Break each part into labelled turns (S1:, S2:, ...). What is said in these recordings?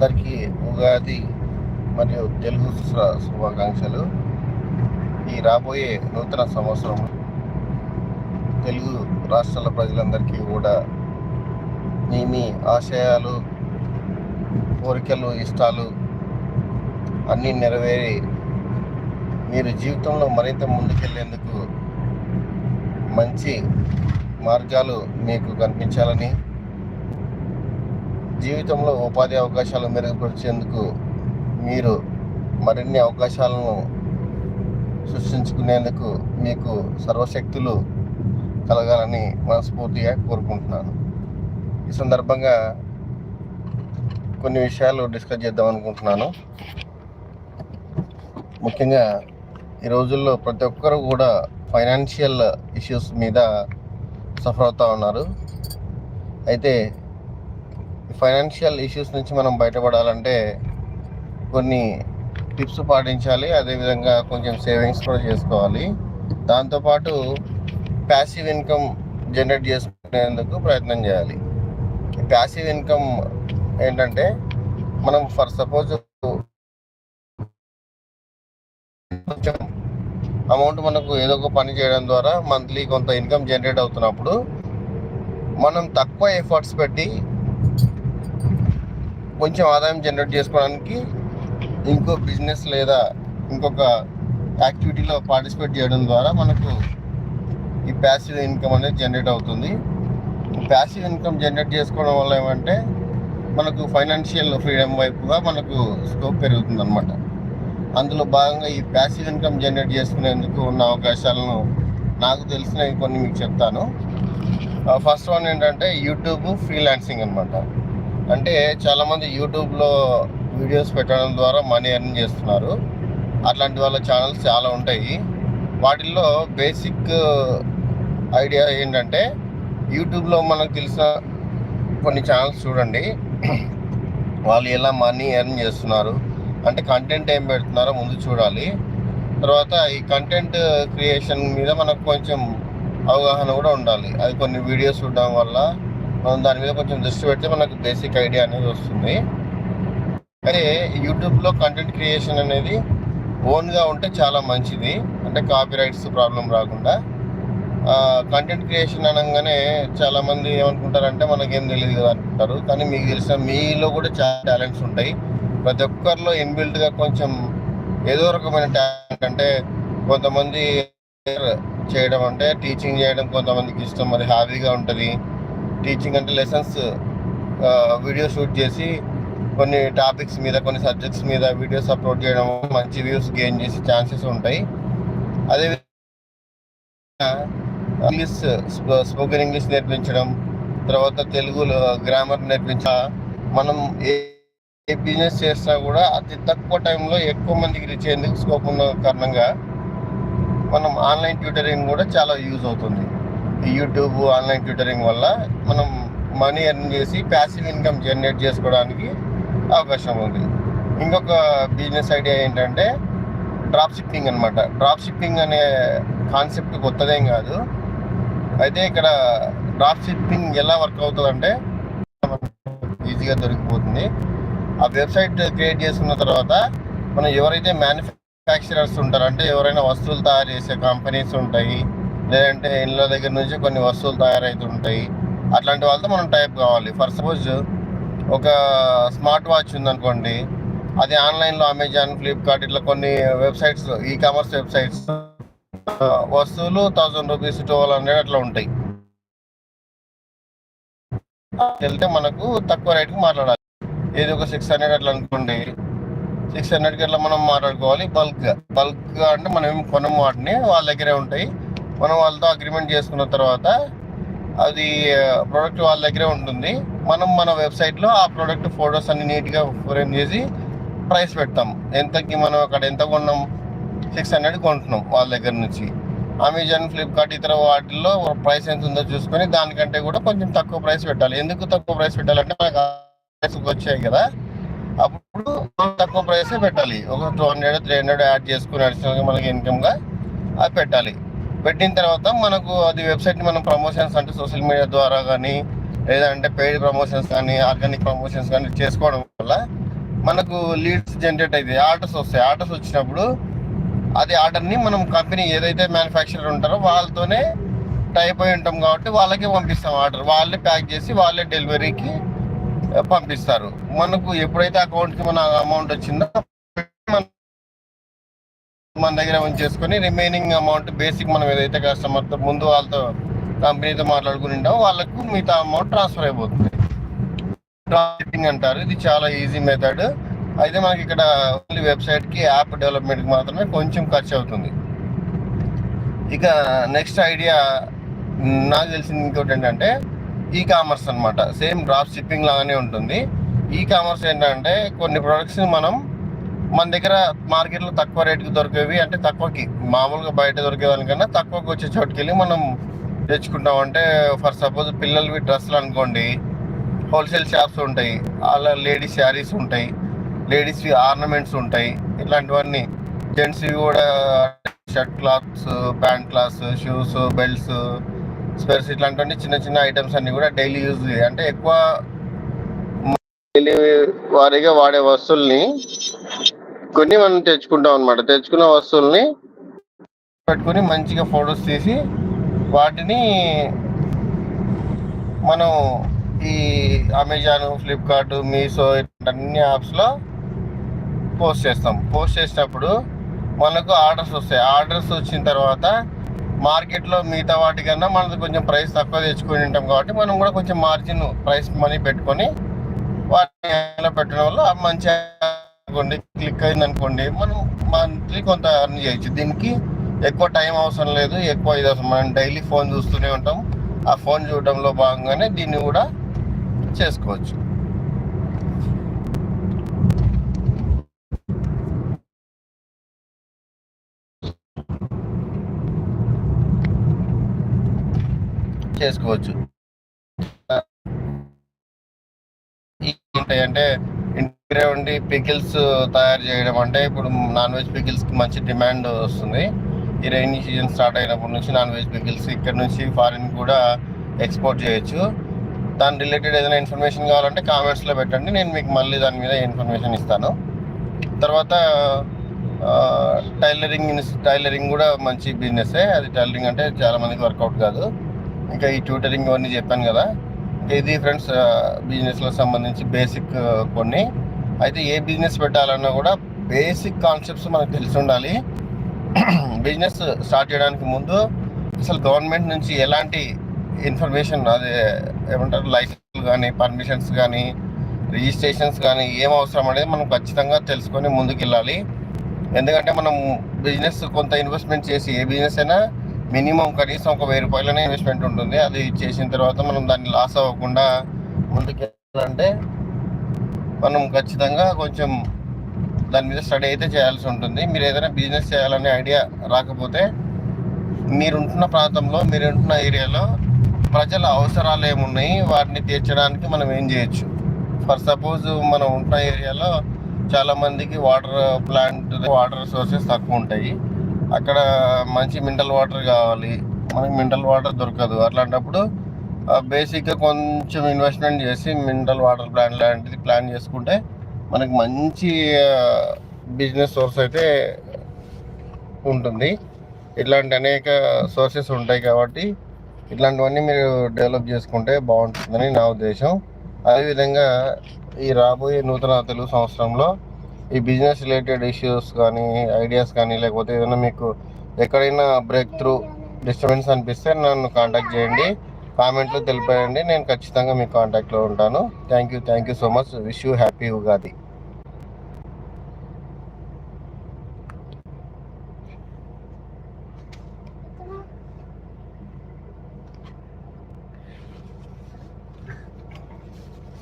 S1: అందరికీ ఉగాది మరియు తెలుగు శుభాకాంక్షలు. ఈ రాబోయే నూతన సంవత్సరం తెలుగు రాష్ట్రాల ప్రజలందరికీ కూడా మీ మీ ఆశయాలు కోరికలు ఇష్టాలు అన్నీ నెరవేరి మీరు జీవితంలో మరింత ముందుకెళ్ళేందుకు మంచి మార్గాలు మీకు కనిపించాలని జీవితంలో ఉపాధి అవకాశాలు మెరుగుపరిచేందుకు మీరు మరిన్ని అవకాశాలను సృష్టించుకునేందుకు మీకు సర్వశక్తులు కలగాలని మనస్ఫూర్తిగా కోరుకుంటున్నాను. ఈ సందర్భంగా కొన్ని విషయాలు డిస్కస్ చేద్దాం అనుకుంటున్నాను. ముఖ్యంగా ఈ రోజుల్లో ప్రతి ఒక్కరు కూడా ఫైనాన్షియల్ ఇష్యూస్ మీద సఫర్ అవుతూ ఉన్నారు. అయితే ఫైనాన్షియల్ ఇష్యూస్ నుంచి మనం బయటపడాలంటే కొన్ని టిప్స్ పాటించాలి అదేవిధంగా కొంచెం సేవింగ్స్ కూడా చేసుకోవాలి. దాంతోపాటు ప్యాసివ్ ఇన్కమ్ జనరేట్ చేసుకునేందుకు ప్రయత్నం చేయాలి. ప్యాసివ్ ఇన్కమ్ ఏంటంటే మనం ఫర్ సపోజ్ కొంచెం అమౌంట్ మనకు ఏదో ఒక పని చేయడం ద్వారా మంత్లీ కొంత ఇన్కమ్ జనరేట్ అవుతున్నప్పుడు మనం తక్కువ ఎఫర్ట్స్ పెట్టి కొంచెం ఆదాయం జనరేట్ చేసుకోవడానికి ఇంకో బిజినెస్ లేదా ఇంకొక యాక్టివిటీలో పార్టిసిపేట్ చేయడం ద్వారా మనకు ఈ ప్యాసివ్ ఇన్కమ్ అనేది జనరేట్ అవుతుంది. ప్యాసివ్ ఇన్కమ్ జనరేట్ చేసుకోవడం వల్ల ఏమంటే మనకు ఫైనాన్షియల్ ఫ్రీడమ్ వైపుగా మనకు స్కోప్ పెరుగుతుంది అనమాట అందులో భాగంగా ఈ ప్యాసివ్ ఇన్కమ్ జనరేట్ చేసుకునేందుకు ఉన్న అవకాశాలను నాకు తెలిసినవి కొన్ని మీకు చెప్తాను. ఫస్ట్ వన్ ఏంటంటే యూట్యూబ్ ఫ్రీలాన్సింగ్ అనమాట అంటే చాలామంది యూట్యూబ్లో వీడియోస్ పెట్టడం ద్వారా మనీ ఎర్న్ చేస్తున్నారు. అట్లాంటి వాళ్ళ ఛానల్స్ చాలా ఉంటాయి. వాటిల్లో బేసిక్ ఐడియా ఏంటంటే యూట్యూబ్లో మనకు తెలిసిన కొన్ని ఛానల్స్ చూడండి. వాళ్ళు ఎలా మనీ ఎర్న్ చేస్తున్నారు. అంటే కంటెంట్ ఏం పెడుతున్నారో ముందు చూడాలి. తర్వాత ఈ కంటెంట్ క్రియేషన్ మీద మనకు కొంచెం అవగాహన కూడా ఉండాలి. అది కొన్ని వీడియోస్ చూడడం వల్ల మనం దాని మీద కొంచెం దృష్టి పెడితే మనకు బేసిక్ ఐడియా అనేది వస్తుంది. అయితే యూట్యూబ్లో కంటెంట్ క్రియేషన్ అనేది ఓన్గా ఉంటే చాలా మంచిది. అంటే కాపీ రైట్స్ ప్రాబ్లం రాకుండా కంటెంట్ క్రియేషన్ అనగానే చాలామంది ఏమనుకుంటారంటే మనకేం తెలియదు కదా అనుకుంటారు కానీ మీకు తెలిసిన మీలో కూడా చాలా టాలెంట్స్ ఉంటాయి. ప్రతి ఒక్కరిలో ఇన్బిల్ట్గా కొంచెం ఏదో రకమైన టాలెంట్ అంటే కొంతమంది చేయడం అంటే టీచింగ్ చేయడం కొంతమందికి ఇష్టం. అది హాబీగా ఉంటుంది. టీచింగ్ అంటే లెసన్స్ వీడియో షూట్ చేసి కొన్ని టాపిక్స్ మీద కొన్ని సబ్జెక్ట్స్ మీద వీడియోస్ అప్లోడ్ చేయడం మంచి వ్యూస్ గెయిన్ చేసే ఛాన్సెస్ ఉంటాయి. అదే ఇంగ్లీష్ స్పోకెన్ ఇంగ్లీష్ నేర్పించడం తర్వాత తెలుగులో గ్రామర్ నేర్పించ మనం ఏ ఏ బిజినెస్ చేసినా కూడా అతి తక్కువ టైంలో ఎక్కువ మందికి రీచ్ అయ్యేందుకు స్కోప్ ఉన్న కారణంగా మనం ఆన్లైన్ ట్యూటరింగ్ కూడా చాలా యూజ్ అవుతుంది. యూట్యూబ్ ఆన్లైన్ ట్యూటరింగ్ వల్ల మనం మనీ ఎర్న్ చేసి ప్యాసివ్ ఇన్కమ్ జనరేట్ చేసుకోవడానికి అవకాశం ఉంది ఇంకొక బిజినెస్ ఐడియా ఏంటంటే డ్రాప్ షిప్పింగ్ అనమాట డ్రాప్ షిప్పింగ్ అనే కాన్సెప్ట్ కొత్తదేం కాదు. అయితే ఇక్కడ డ్రాప్ షిప్పింగ్ ఎలా వర్క్ అవుతుంది అంటే ఈజీగా దొరికిపోతుంది. ఆ వెబ్సైట్ క్రియేట్ చేసుకున్న తర్వాత మనం ఎవరైతే మ్యానుఫ్యాక్చరర్స్ ఉంటారో అంటే ఎవరైనా వస్తువులు తయారు చేసే కంపెనీస్ ఉంటాయి లేదంటే ఇళ్ళ దగ్గర నుంచి కొన్ని వస్తువులు తయారవుతుంటాయి అట్లాంటి వాళ్ళతో మనం టైప్ కావాలి. ఫర్ సపోజ్ ఒక స్మార్ట్ వాచ్ ఉందనుకోండి అది ఆన్లైన్లో అమెజాన్ ఫ్లిప్కార్ట్ ఇట్లా కొన్ని వెబ్సైట్స్ ఈ కామర్స్ వెబ్సైట్స్ వస్తువులు థౌజండ్ రూపీస్ ట్వెల్వ్ హండ్రెడ్ అట్లా ఉంటాయి. వెళ్తే మనకు తక్కువ రేటుకి మాట్లాడాలి. ఏది ఒక సిక్స్ హండ్రెడ్ అట్లా అనుకోండి సిక్స్ హండ్రెడ్కి అట్లా మనం మాట్లాడుకోవాలి బల్క్ బల్క్ అంటే మనం ఏం కొనము వాటిని వాళ్ళ దగ్గరే ఉంటాయి. మనం వాళ్ళతో అగ్రిమెంట్ చేసుకున్న తర్వాత అది ప్రోడక్ట్ వాళ్ళ దగ్గరే ఉంటుంది. మనం మన వెబ్సైట్లో ఆ ప్రోడక్ట్ ఫొటోస్ అన్ని నీట్గా ఫ్రేమ్ చేసి ప్రైస్ పెడతాం. ఎంతకి మనం అక్కడ ఎంత కొన్నాం? సిక్స్ హండ్రెడ్ కొంటున్నాం వాళ్ళ దగ్గర నుంచి. అమెజాన్ ఫ్లిప్కార్ట్ ఇతర వాటిల్లో ప్రైస్ ఎంత ఉందో చూసుకొని దానికంటే కూడా కొంచెం తక్కువ ప్రైస్ పెట్టాలి. ఎందుకు తక్కువ ప్రైస్ పెట్టాలంటే మనకు ప్రైస్ వచ్చాయి కదా. అప్పుడు తక్కువ ప్రైసే పెట్టాలి. ఒక two hundred three hundred add చేసుకుని అడిషనల్గా మనకి ఇన్కమ్గా అది పెట్టాలి. పెట్టిన తర్వాత మనకు అది వెబ్సైట్ మనం ప్రమోషన్స్ అంటే సోషల్ మీడియా ద్వారా కానీ లేదంటే పెయిడ్ ప్రమోషన్స్ కానీ ఆర్గానిక్ ప్రమోషన్స్ కానీ చేసుకోవడం వల్ల మనకు లీడ్స్ జనరేట్ అవుతాయి ఆర్డర్స్ వస్తాయి. ఆర్డర్స్ వచ్చినప్పుడు అది ఆర్డర్ని మనం కంపెనీ ఏదైతే మ్యానుఫ్యాక్చరర్ ఉంటారో వాళ్ళతోనే టైప్ అయి ఉంటాం కాబట్టి వాళ్ళకే పంపిస్తాం ఆర్డర్. వాళ్ళే ప్యాక్ చేసి వాళ్ళే డెలివరీకి పంపిస్తారు. మనకు ఎప్పుడైతే అకౌంట్కి మన అమౌంట్ వచ్చిందో మన దగ్గర ఉంచేసుకొని రిమైనింగ్ అమౌంట్ బేసిక్ మనం ఏదైతే కస్టమర్తో ముందు వాళ్ళతో కంపెనీతో మాట్లాడుకుని ఉంటామో వాళ్ళకు మిగతా అమౌంట్ ట్రాన్స్ఫర్ అయిపోతుంది. ట్రాన్స్ఫరింగ్ అంటారు. ఇది చాలా ఈజీ మెథడ్ అయితే మనకి ఇక్కడ ఓన్లీ వెబ్సైట్కి యాప్ డెవలప్మెంట్కి మాత్రమే కొంచెం ఖర్చు అవుతుంది. ఇక నెక్స్ట్ ఐడియా నాకు తెలిసింది ఇంకోటి ఏంటంటే ఈ కామర్స్ అన్నమాట. సేమ్ డ్రాప్ షిప్పింగ్ లాగానే ఉంటుంది. ఈ కామర్స్ ఏంటంటే కొన్ని ప్రొడక్ట్స్ని మనం మన దగ్గర మార్కెట్లో తక్కువ రేటుకి దొరికేవి అంటే తక్కువకి మామూలుగా బయట దొరికే దానికన్నా తక్కువకి వచ్చే చోటుకి వెళ్ళి మనం తెచ్చుకుంటాం. అంటే ఫర్ సపోజ్ పిల్లలవి డ్రెస్సులు అనుకోండి హోల్సేల్ షాప్స్ ఉంటాయి అలా లేడీస్ శారీస్ ఉంటాయి లేడీస్వి ఆర్నమెంట్స్ ఉంటాయి ఇలాంటివన్నీ జెంట్స్వి కూడా shirt clothes pant clothes shoes belts స్పెర్స్ ఇట్లాంటివన్నీ చిన్న చిన్న ఐటమ్స్ అన్ని కూడా డైలీ యూజ్ అంటే ఎక్కువ డైలీ వారీగా వాడే వస్తువుల్ని కొన్ని మనం తెచ్చుకుంటాం అనమాట తెచ్చుకున్న వస్తువుల్ని పెట్టుకుని మంచిగా ఫొటోస్ తీసి వాటిని మనం ఈ అమెజాన్ ఫ్లిప్కార్ట్ మీషో అన్ని యాప్స్లో పోస్ట్ చేస్తాం. పోస్ట్ చేసినప్పుడు మనకు ఆర్డర్స్ వస్తాయి. ఆర్డర్స్ వచ్చిన తర్వాత మార్కెట్లో మిగతా వాటికన్నా మనది కొంచెం ప్రైస్ తక్కువ తెచ్చుకొని ఉంటాం కాబట్టి మనం కూడా కొంచెం మార్జిన్ ప్రైస్ మనీ పెట్టుకొని వాటిని పెట్టడం వల్ల మంచిగా అనుకోండి క్లిక్ అయింది అనుకోండి మనం మంత్లీ కొంత అర్న్ చేయొచ్చు. దీనికి ఎక్కువ టైం అవసరం లేదు ఎక్కువ ఇది అవసరం. మనం డైలీ ఫోన్ చూస్తూనే ఉంటాం. ఆ ఫోన్ చూడడంలో భాగంగానే దీన్ని కూడా చేసుకోవచ్చు. చేసుకోవచ్చు. ఏంటంటే దగ్గరే ఉండి పికిల్స్ తయారు చేయడం అంటే ఇప్పుడు నాన్ వెజ్ పికిల్స్కి మంచి డిమాండ్ వస్తుంది. ఈ రైనీ సీజన్ స్టార్ట్ అయినప్పటి నుంచి నాన్ వెజ్ పికిల్స్ ఇక్కడ నుంచి ఫారిన్ కూడా ఎక్స్పోర్ట్ చేయొచ్చు. దాని రిలేటెడ్ ఏదైనా ఇన్ఫర్మేషన్ కావాలంటే కామెంట్స్లో పెట్టండి. నేను మీకు మళ్ళీ దాని మీద ఇన్ఫర్మేషన్ ఇస్తాను. తర్వాత టైలరింగ్ టైలరింగ్ కూడా మంచి బిజినెసే అది టైలరింగ్ అంటే చాలామందికి వర్కౌట్ కాదు. ఇంకా ఈ ట్యూటరింగ్ ఇవన్నీ చెప్పాను కదా. ఇది ఫ్రెండ్స్ బిజినెస్లో సంబంధించి బేసిక్ కొన్ని. అయితే ఏ బిజినెస్ పెట్టాలన్నా కూడా బేసిక్ కాన్సెప్ట్స్ మనకు తెలిసి ఉండాలి. బిజినెస్ స్టార్ట్ చేయడానికి ముందు అసలు గవర్నమెంట్ నుంచి ఎలాంటి ఇన్ఫర్మేషన్ అదే ఏమంటారు లైసెన్స్ కానీ పర్మిషన్స్ కానీ రిజిస్ట్రేషన్స్ కానీ ఏం అవసరం అనేది మనం ఖచ్చితంగా తెలుసుకొని ముందుకు వెళ్ళాలి ఎందుకంటే మనం బిజినెస్ కొంత ఇన్వెస్ట్మెంట్ చేసి ఏ బిజినెస్ అయినా మినిమం కనీసం ఒక వెయ్యి రూపాయలనే ఇన్వెస్ట్మెంట్ ఉంటుంది. అది చేసిన తర్వాత మనం దాన్ని లాస్ అవ్వకుండా ముందుకు వెళ్ళాలంటే మనం ఖచ్చితంగా కొంచెం దాని మీద స్టడీ అయితే చేయాల్సి ఉంటుంది. మీరు ఏదైనా బిజినెస్ చేయాలనే ఐడియా రాకపోతే మీరుంటున్న ప్రాంతంలో మీరుంటున్న ఏరియాలో ప్రజల అవసరాలు ఏమున్నాయి వాటిని తీర్చడానికి మనం ఏం చేయొచ్చు? ఫర్ సపోజ్ మనం ఉంటున్న ఏరియాలో చాలామందికి వాటర్ ప్లాంట్ వాటర్ సోర్సెస్ తక్కువ ఉంటాయి. అక్కడ మంచి మినరల్ వాటర్ కావాలి. మనకి మినరల్ వాటర్ దొరకదు. అట్లాంటప్పుడు బేసిక్గా కొంచెం ఇన్వెస్ట్మెంట్ చేసి మినరల్ వాటర్ ప్లాంట్ లాంటిది ప్లాన్ చేసుకుంటే మనకి మంచి బిజినెస్ సోర్స్ అయితే ఉంటుంది. ఇట్లాంటి అనేక సోర్సెస్ ఉంటాయి కాబట్టి ఇట్లాంటివన్నీ మీరు డెవలప్ చేసుకుంటే బాగుంటుందని నా ఉద్దేశం. అదేవిధంగా ఈ రాబోయే నూతన తెలుగు సంవత్సరంలో ఈ బిజినెస్ రిలేటెడ్ ఇష్యూస్ కానీ ఐడియాస్ కానీ లేకపోతే ఏదైనా మీకు ఎక్కడైనా బ్రేక్ త్రూ డిస్టర్బెన్స్ అనిపిస్తే నన్ను కాంటాక్ట్ చేయండి. కామెంట్లో తెలిపేయండి. నేను ఖచ్చితంగా మీ కాంటాక్ట్లో ఉంటాను. Thank you thank you so much wish you happy Ugadi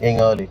S1: ఏం కావాలి?